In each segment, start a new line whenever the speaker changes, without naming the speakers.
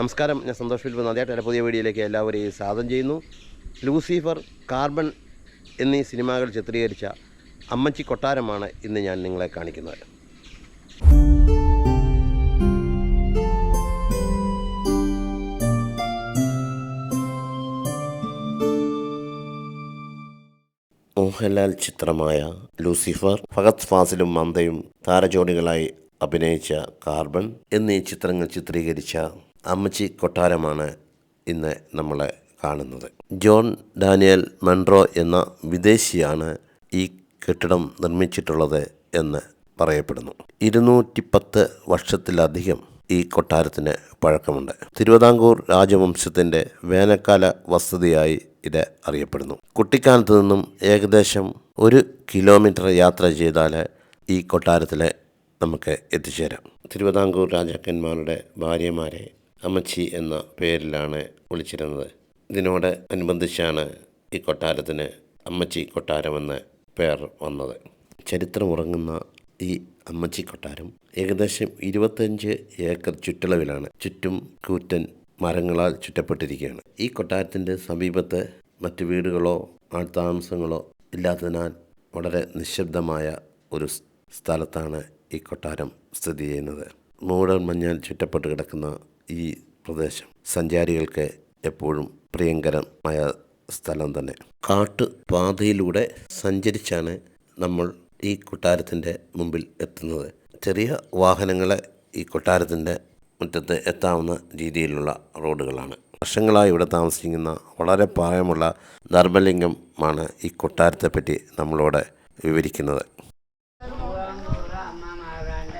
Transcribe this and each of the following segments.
നമസ്കാരം ഞാൻ സന്തോഷ് ഫിൽപ്പ് നദിയായിട്ട് പുതിയ വീഡിയോയിലേക്ക് എല്ലാവരെയും സ്വാഗതം ചെയ്യുന്നു. ലൂസിഫർ കാർബൺ എന്നീ സിനിമകൾ ചിത്രീകരിച്ച അമ്മച്ചി കൊട്ടാരമാണ് ഇന്ന് ഞാൻ നിങ്ങളെ കാണിക്കുന്നത്. മോഹൻലാൽ ചിത്രമായ ലൂസിഫർ ഫഹദ് ഫാസിലും മന്ദയും താരജോഡികളായി അഭിനയിച്ച കാർബൺ എന്നീ ചിത്രങ്ങൾ ചിത്രീകരിച്ച അമ്മച്ചി കൊട്ടാരമാണ് ഇന്ന് നമ്മൾ കാണുന്നത്. ജോൺ ഡാനിയൽ മൺട്രോ എന്ന വിദേശിയാണ് ഈ കെട്ടിടം നിർമ്മിച്ചിട്ടുള്ളത് എന്ന് പറയപ്പെടുന്നു. ഇരുന്നൂറ്റി പത്ത് വർഷത്തിലധികം ഈ കൊട്ടാരത്തിന് പഴക്കമുണ്ട്. തിരുവിതാംകൂർ രാജവംശത്തിന്റെ വേനൽക്കാല വസതിയായി ഇത് അറിയപ്പെടുന്നു. കുട്ടിക്കാലത്ത് നിന്നും ഏകദേശം ഒരു കിലോമീറ്റർ യാത്ര ചെയ്താൽ ഈ കൊട്ടാരത്തിൽ നമുക്ക് എത്തിച്ചേരാം. തിരുവിതാംകൂർ രാജാക്കന്മാരുടെ ഭാര്യമാരെ അമ്മച്ചി എന്ന പേരിലാണ് വിളിച്ചിരുന്നത്. ഇതിനോട് അനുബന്ധിച്ചാണ് ഈ കൊട്ടാരത്തിന് അമ്മച്ചി കൊട്ടാരമെന്ന് പേർ വന്നത്. ചരിത്രമുറങ്ങുന്ന ഈ അമ്മച്ചി കൊട്ടാരം ഏകദേശം ഇരുപത്തഞ്ച് ഏക്കർ ചുറ്റളവിലാണ്. ചുറ്റും കൂറ്റൻ മരങ്ങളാൽ ചുറ്റപ്പെട്ടിരിക്കുകയാണ്. ഈ കൊട്ടാരത്തിന്റെ സമീപത്ത് മറ്റു വീടുകളോ ആൾതാമസങ്ങളോ ഇല്ലാത്തതിനാൽ വളരെ നിശബ്ദമായ ഒരു സ്ഥലത്താണ് ഈ കൊട്ടാരം സ്ഥിതി ചെയ്യുന്നത്. മൂടൽ മഞ്ഞാൽ ചുറ്റപ്പെട്ട് കിടക്കുന്ന ഈ പ്രദേശം. സഞ്ചാരികൾക്ക് എപ്പോഴും പ്രിയങ്കരമായ സ്ഥലം തന്നെ. കാട്ടുപാതയിലൂടെ സഞ്ചരിച്ചാണ് നമ്മൾ ഈ കൊട്ടാരത്തിന്റെ മുമ്പിൽ എത്തുന്നത്. ചെറിയ വാഹനങ്ങളെ ഈ കൊട്ടാരത്തിന്റെ മുറ്റത്ത് എത്താവുന്ന രീതിയിലുള്ള റോഡുകളാണ്. വർഷങ്ങളായി ഇവിടെ താമസിക്കുന്ന വളരെ പ്രായമുള്ള ധർമ്മലിംഗമാണ് ഈ കൊട്ടാരത്തെപ്പറ്റി നമ്മളോട് വിവരിക്കുന്നത്
നൂറ് അമ്മമാരാണ്ട്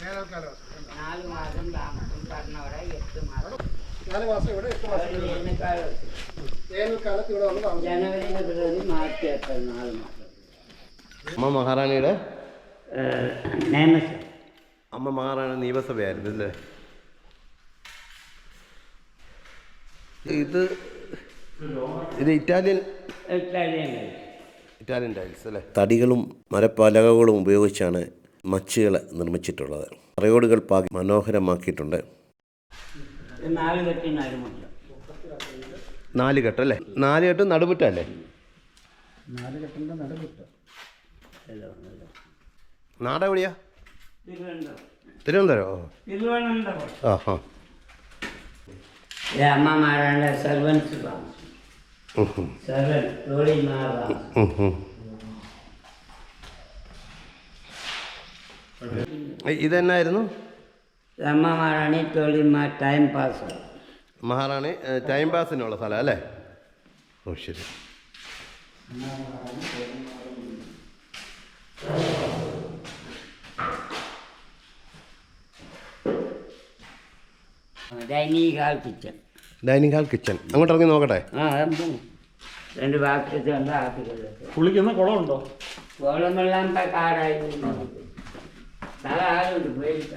വേനൽക്കാലം നാല് മാസം താമസം പറഞ്ഞവിടെ എട്ട് മാസം
നാല് മാസം ഇവിടെ എട്ട് മാസം
ഒരു വേനൽക്കാലം
വേനൽക്കാലത്ത് ഇവിടെ വന്ന് താമസിക്കും.
ജനുവരി ഫെബ്രുവരി മാർച്ച് ഏപ്രിൽ നാല് മാസം.
അമ്മ മഹാറാണിയുടെ? അമ്മ മഹാറാണി നിയമസഭയായിരുന്നു അല്ലേ? ഇത് ഇത് ഇറ്റാലിയൻ
ഇറ്റാലിയൻ
ടൈൽസ്. അല്ലേ? തടികളും മരപ്പലകകളും ഉപയോഗിച്ചാണ് മച്ചുകൾ നിർമ്മിച്ചിട്ടുള്ളത്. റയോഡുകൾ പാകി മനോഹരമാക്കിയിട്ടുണ്ട്.
നാല് കെട്ടി നടുമുട്ട
നാല് കെട്ടല്ലേ നാല് കെട്ട് നടുമുറ്റല്ലേ
നാല് കെട്ടിന്റെ നടുവിട്ട്.
നാടെവിടെയാ
തിരുവനന്തപുരം.
ആ
സെർവൻസ് സെർവൻ
ഇതെന്നായിരുന്നു?
അമ്മമാരാണ് തൊഴിൽമാർ ടൈം പാസ്
മഹാറാണി ടൈം പാസിനുള്ള സ്ഥലം അല്ലേ? ഓ ശരി.
Dining hall kitchen
dining hall kitchen അങ്ങോട്ട് ഇറങ്ങി നോക്കട്ടെ.
ആ രണ്ട് ബാസ്ക്കറ്റ് ഉണ്ട് ആക്കിക്കൊള്ളട്ടെ
കുളിക്കുന്ന കുളമുണ്ടോ?
കുളമെല്ലാം കാടായി സ്ഥലം ആരുണ്ട് പോയില്ല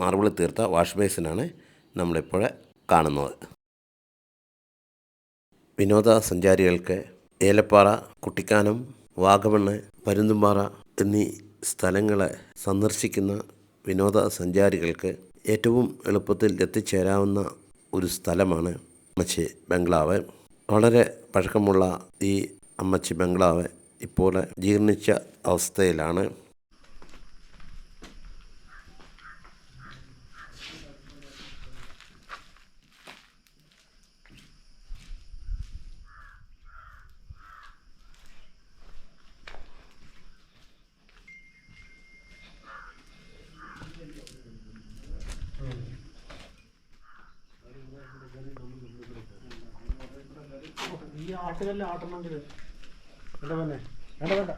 മാർബിൾ തീർത്ത വാഷ് ബേസിനാണ് നമ്മളിപ്പോൾ കാണുന്നത്. വിനോദസഞ്ചാരികൾക്ക് ഏലപ്പാറ കുട്ടിക്കാനം വാഗമണ്ണ് പരുന്തുംപാറ എന്നീ സ്ഥലങ്ങളെ സന്ദർശിക്കുന്ന വിനോദസഞ്ചാരികൾക്ക് ഏറ്റവും എളുപ്പത്തിൽ എത്തിച്ചേരാവുന്ന ഒരു സ്ഥലമാണ് അമ്മച്ചി ബംഗ്ലാവ്. വളരെ പഴക്കമുള്ള ഈ അമ്മച്ചി ബംഗ്ലാവ് ഇപ്പോൾ ജീർണിച്ച അവസ്ഥയിലാണ്.
ഈ ആട്ടുകല്ല് ആട്ടണമെങ്കിൽ? വേണ്ട തന്നെ വേണ്ട വേണ്ട.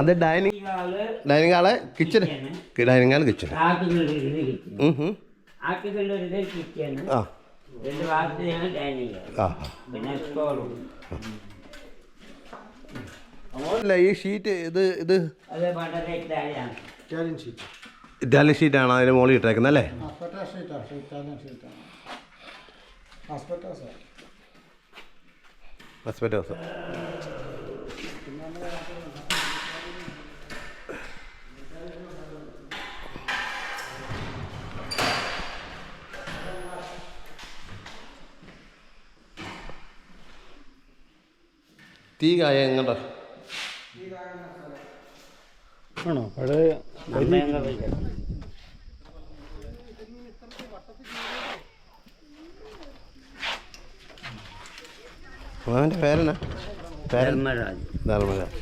അത് dining dining hall kitchen dining hall kitchen ആ. അല്ല ഈ ഷീറ്റ് ഇത് ഇത്
ഇറ്റാലിയൻ
ഷീറ്റാണ് അതിന് മുകളിൽ ഇട്ടേക്കുന്നത് അല്ലേ?
ആസ്പെറ്റാ ഷീറ്റാണ് ഇറ്റാലിയൻ ഷീറ്റാണ് ആസ്പെറ്റാസ്
ഹസ്ബൻഡോസ് തീ കായ എങ്ങട?
ആണോ? പഴയ
അവന്റെ പേരെന്നാ? പേരൻ
ധർമ്മരാജ്.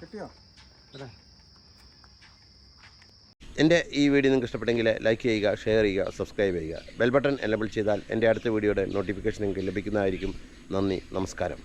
കിട്ടിയോ? അല്ലേ?
എന്റെ ഈ വീഡിയോ നിങ്ങൾക്ക് ഇഷ്ടപ്പെട്ടെങ്കിൽ ലൈക്ക് ചെയ്യുക ഷെയർ ചെയ്യുക സബ്സ്ക്രൈബ് ചെയ്യുക. ബെൽ ബട്ടൺ എനബിൾ ചെയ്താൽ എന്റെ അടുത്ത വീഡിയോയുടെ നോട്ടിഫിക്കേഷൻ നിങ്ങൾക്ക് ലഭിക്കുന്നതായിരിക്കും. നന്ദി നമസ്കാരം.